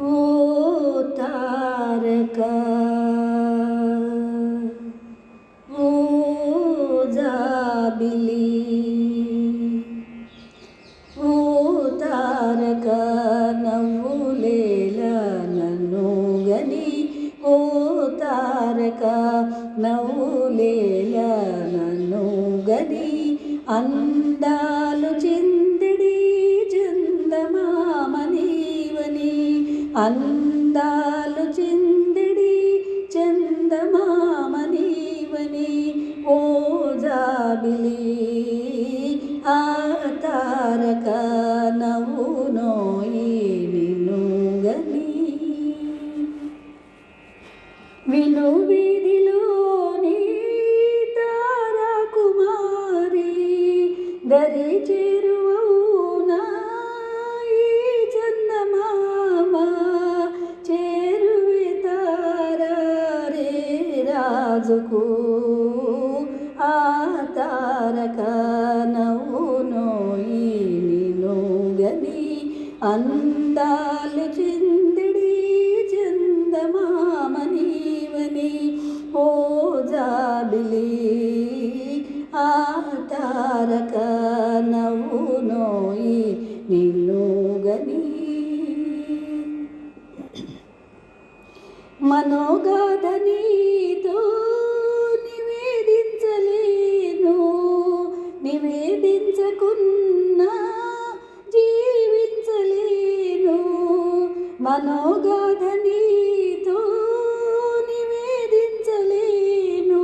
ఓ తారక ఓ జాబిలి ఓ తారక నవ్వులేల నన్ను గని ఓ తారక నవ్వులేల నన్ను గని అందాలు చిందిడి చందమామనీవని ఓ జాబిలి ఆ తారక నవ్వునోయి నిన్ను గని విను వీధిలోని తారాకుమారి దరి చెరువు రాజుకు ఆ తారక నవ్వునోయి నిన్ను గని అందాలు చిందిడి చందమామనీవని ఓ జాబిలి ఆ తారక నవ్వునోయి నిన్ను గని మనోగాధనీ నివేదించకున్నా జీవించలేను. మనోగాథ నీతో నివేదించలేను.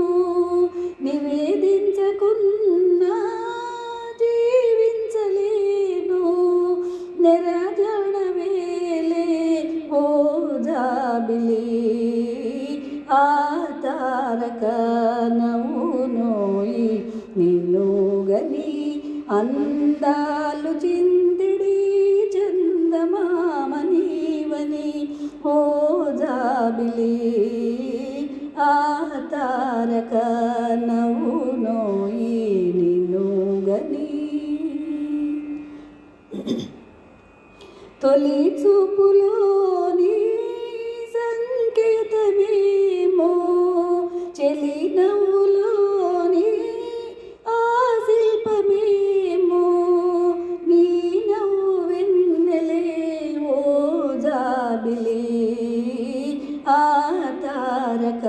నివేదించకున్నా జీవించలేను. నెరజడ వేలే ఓ జాబిలి ఆ తారక నవ్వు నోయి నిన్ను అందాలు చిందిడి చందమామనీవని ఓ జాబిలి ఆ తారక నవ్వునోయి నిన్ను గని తొలి చూపులోని సంకేతమేమో ఆ తారక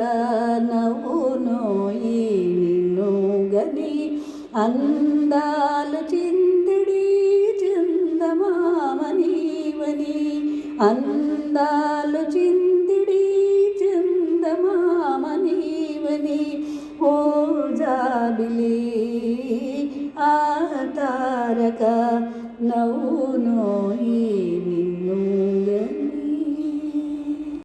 నవ్వునోయి నిన్ను గని అందాలు చిందిడి చందమామనీవని అందాలు చిందిడి చందమామనీవని ఓ జాబిలి ఆ తారక నవ్వునోయి